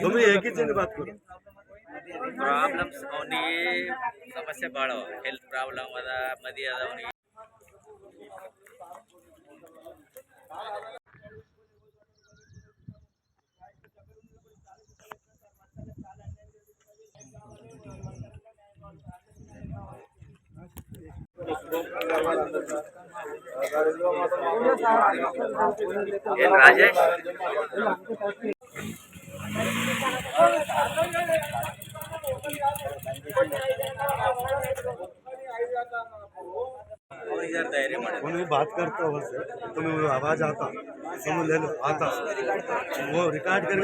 तुम्ही एकीचे बात करू प्रॉब्लेम्स ಅವನಿಗೆ ಸಮಸ್ಯೆ ಭಾಳ ಹೆಲ್ತ್ ಪ್ರಾಬ್ಲಮ್ ಅದ ಮದಿ ಅದ ಅವನಿಗೆ ಏನ್ ರಾಜೇಶ್ बात करता हूँ से तुम्हें तो आवाज़ आता तो तुम ले लो आता। वो रिकॉर्ड कर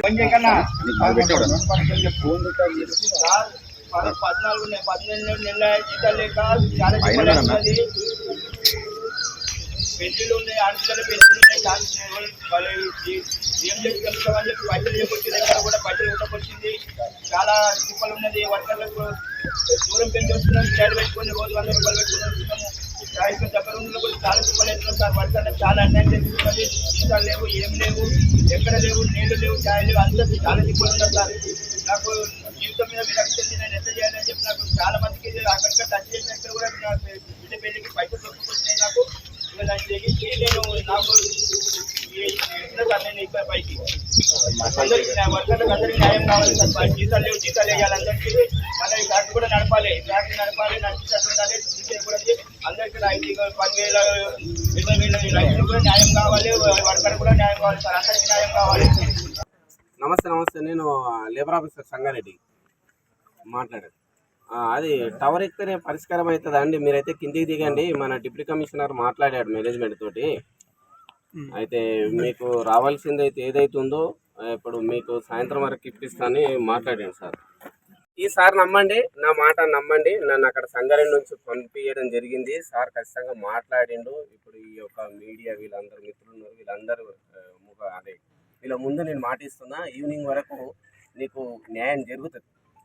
फ़ोन रिकॉर्ड పద్నాలుగు పద్దెనిమిది ఇబ్బంది ఉన్నాయి ఆడపిల్లల పెన్షన్లు ఉన్నాయి చాలా వాళ్ళు ఏం చెప్పుకెళ్తామని చెప్పి పైసలు చెప్పొచ్చింది ఇక్కడ కూడా పైసలు ఇవ్వకొచ్చింది చాలా తిప్పలు ఉన్నది. వర్కర్లకు దూరం పెంచి వస్తున్నాం. కిరాయిలు పెట్టుకుని రోజు వంద రూపాయలు పెట్టుకొని వస్తున్నాము. దగ్గర ఉన్న కూడా చాలా తిప్పలు వేస్తున్నాం సార్. వర్కర్లకు చాలా అన్యాయం జరుగుతున్నది జీతాలు లేవు ఏం లేవు ఎక్కడ లేవు నీళ్ళు లేవు ఛాయ్ లేవు. అందరికీ చాలా తిప్పలు ఉన్నారు సార్. నాకు జీవితం మీద విరక్తి చెంది నేను ఎంత చేయాలని చెప్పి నాకు చాలా మందికి ఇది అక్కడిక్కడ టచ్ చేసినట్టు కూడా తెగించి నేను నాకు ఈ- ఎట్లా సార్ నేను ఇక్కడ పైకి అందరికీ నా వర్కర్లకు అందరికీ న్యాయం కావాలి సార్ పై జీతాలు లేవు జీతాలు వేయాలి అందరికీ మళ్ళీ ఫ్యాక్టరీ కూడా నడపాలి ఫ్యాక్టరీ నడపాలి నడిచేటట్టు ఉండాలి తీసేయకూడదు అందరికీ ఐదు పదివేల ఇరవై వేల రైతులు కూడా న్యాయం కావాలి వర్కర్ కూడా న్యాయం కావాలి సార్ అందరికీ న్యాయం కావాలి నమస్తే నమస్తే. నేను లేబర్ ఆఫీసర్ సంగారెడ్డి మాట్లాడాను అది టవర్ ఎక్కితేనే పరిష్కారం అవుతుందా అండి? మీరైతే కిందికి దిగండి. మన డిప్యూటీ కమిషనర్ మాట్లాడాడు మేనేజ్మెంట్ తోటి. అయితే మీకు రావాల్సింది అయితే ఏదైతుందో ఇప్పుడు మీకు సాయంత్రం వరకు ఇప్పిస్తానని మాట్లాడాను సార్. ఈసారి నమ్మండి నా మాట నమ్మండి. నన్ను అక్కడ సంగారెడ్డి నుంచి పంపించడం జరిగింది. సార్ ఖచ్చితంగా మాట్లాడిండు. ఇప్పుడు ఈ యొక్క మీడియా వీళ్ళందరూ మిత్రులు ఉన్నారు వీళ్ళందరూ అదే వీళ్ళ ముందు నేను మాటిస్తున్నా. ఈవినింగ్ వరకు నీకు న్యాయం జరుగుతుంది.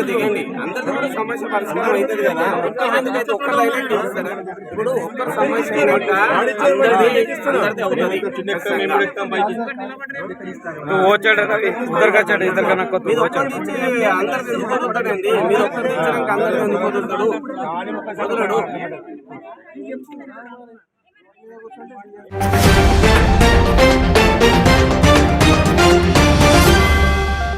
దిగండి. అందరితో కూడా సమస్య పరిష్కారం అవుతుంది కదా. ఒక్కరికైతే ఒక్కరు అయితే ఇస్తారా ఇప్పుడు ఒక్కరు సమస్య ఒక్కరిని ఇచ్చి అందరిది ఎందుకు వదులుతాడండి మీరు వదలడు.